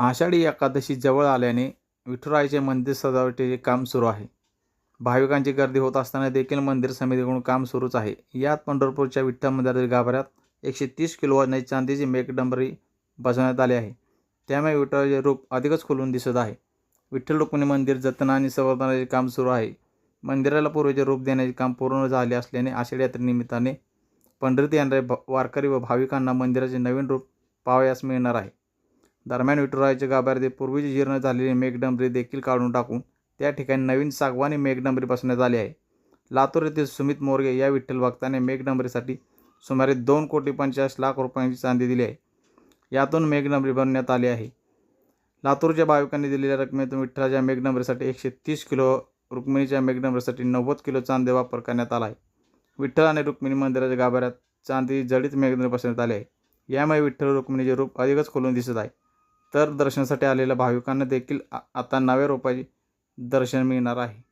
आषाढी एकादशी जवळ आल्याने विठुरायाचे मंदिर सजावटीचे काम सुरू आहे. भाविकांची गर्दी होत असताना देखील मंदिर समितीकडून काम सुरूच आहे. यात पंढरपूरच्या विठ्ठल मंदिरातील गाभाऱ्यात एकशे तीस किलो वजनाची चांदीची मेघडंबरी बसवण्यात आली आहे. त्यामुळे विठ्ठलाचे रूप अधिकच खुलून दिसत आहे. विठ्ठल रुक्मिणी मंदिर जतन आणि संवर्धनाचे काम सुरू आहे. मंदिराला पूर्वीचे रूप देण्याचे काम पूर्ण झाले असल्याने आषाढी यात्रेनिमित्ताने पंढरीत येणारे भ वारकरी व भाविकांना मंदिराचे नवीन रूप पावयास मिळणार आहे. दरम्यान विठुरायाच्या गाभाऱ्यातील पूर्वीची जीर्ण झालेली मेघडंबरी देखील काढून टाकून त्या ठिकाणी नवीन सागवानी मेघडंबरी बसवण्यात आली आहे. लातूर येथील सुमित मोरगे या विठ्ठल भक्ताने मेघडंबरीसाठी सुमारे दोन कोटी पंचेचाळीस लाख रुपयांची चांदी दिली आहे. यातून मेघडंबरी बनवण्यात आली आहे. लातूरच्या भाविकांनी दिलेल्या रकमेतून विठ्ठलाच्या मेघडंबरीसाठी एकशे तीस किलो रुक्मिणीच्या मेघडंबरीसाठी नव्वद किलो चांदी वापर करण्यात आला आहे. विठ्ठल आणि रुक्मिणी मंदिराच्या गाभाऱ्यात चांदी जडीत मेघडंबरी बसवण्यात आली आहे. यामुळे विठ्ठल रुक्मिणीचे रूप अधिकच खोलून दिसत आहे. तर दर्शनासाठी आलेल्या भाविकांना देखील आता नव्या रूपाचे दर्शन मिळणार आहे.